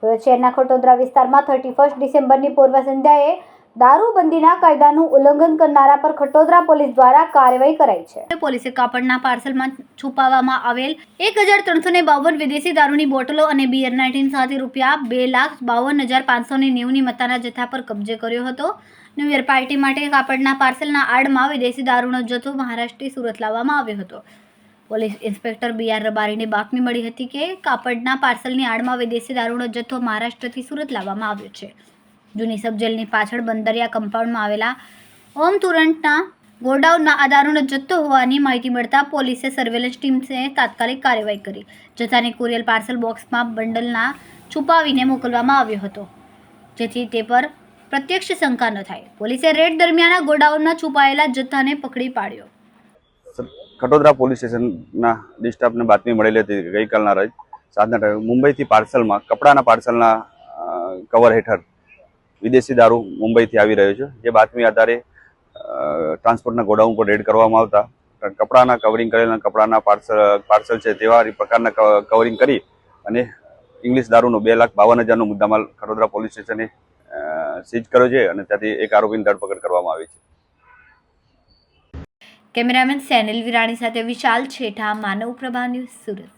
સુરત શહેરના ખટોદરા વિસ્તારમાં thirty first ડિસેમ્બરની પૂર્વ સંધ્યાએ દારૂબંધીના કાયદાનું ઉલ્લંઘન કરનારા પર ખટોદરા પોલીસ દ્વારા કાર્યવાહી કરાઈ છે. પોલીસે કાપડના પાર્સલમાં છુપાવવામાં આવેલ એક હજાર ત્રણસો ને બાવન વિદેશી દારૂની બોટલો અને બીયર નાઇન્ટીન સાથે રૂપિયા બે લાખ બાવન હજાર પાંચસો ને નેવુંની મત્તાના જથ્થા પર કબજે કર્યો હતો. ન્યૂ યર પાર્ટી માટે કાપડના પાર્સલના આડમાં વિદેશી દારૂનો જથ્થો મહારાષ્ટ્રથી સુરત લાવવામાં આવ્યો હતો. પોલીસ ઇન્સ્પેક્ટર બી આર રબારીને બાતમી મળી હતી કે કાપડના પાર્સલની આડમાં વિદેશી દારૂનો જથ્થો મહારાષ્ટ્રથી સુરત લાવવામાં આવ્યો છે. જૂની સબજેલની પાછળ બંદરિયા કમ્પાઉન્ડમાં આવેલા ઓમ તુરંતના ગોડાઉનમાં આ દારૂનો જથ્થો હોવાની માહિતી મળતા પોલીસે સર્વેલન્સ ટીમને તાત્કાલિક કાર્યવાહી કરી. જથ્થાને કુરિયર પાર્સલ બોક્સમાં બંડલના છુપાવીને મોકલવામાં આવ્યો હતો. જેથી તે પર પ્રત્યક્ષ શંકા ન થાય. પોલીસે રેડ દરમિયાન ગોડાઉનના છુપાયેલા જથ્થાને પકડી પાડ્યો. કટોદરા પોલીસ સ્ટેશનના ડિસ્ટાફને બાતમી મળેલી હતી ગઈકાલના રોજ સાંજના મુંબઈથી પાર્સલમાં, કપડાના પાર્સલના કવર હેઠળ વિદેશી દારૂ મુંબઈથી આવી રહ્યો છે. જે બાતમી આધારે ટ્રાન્સપોર્ટના ગોડાઉન પર રેડ કરવામાં આવતા. કપડાના કવરિંગ કરેલા, કપડાના પાર્સલ પાર્સલ છે તેવા પ્રકારના કવરિંગ કરી અને ઇંગ્લિશ દારૂનો બે લાખ બાવન હજારનો મુદ્દામાલ ખડોદરા પોલીસ સ્ટેશને સીઝ કર્યો છે અને ત્યાંથી એક આરોપીની ધરપકડ કરવામાં આવી છે. કેમેરામેન સેનિલ વિરાણી સાથે વિશાલ છેઠા, માનવ પ્રભા ન્યૂઝ સુરત.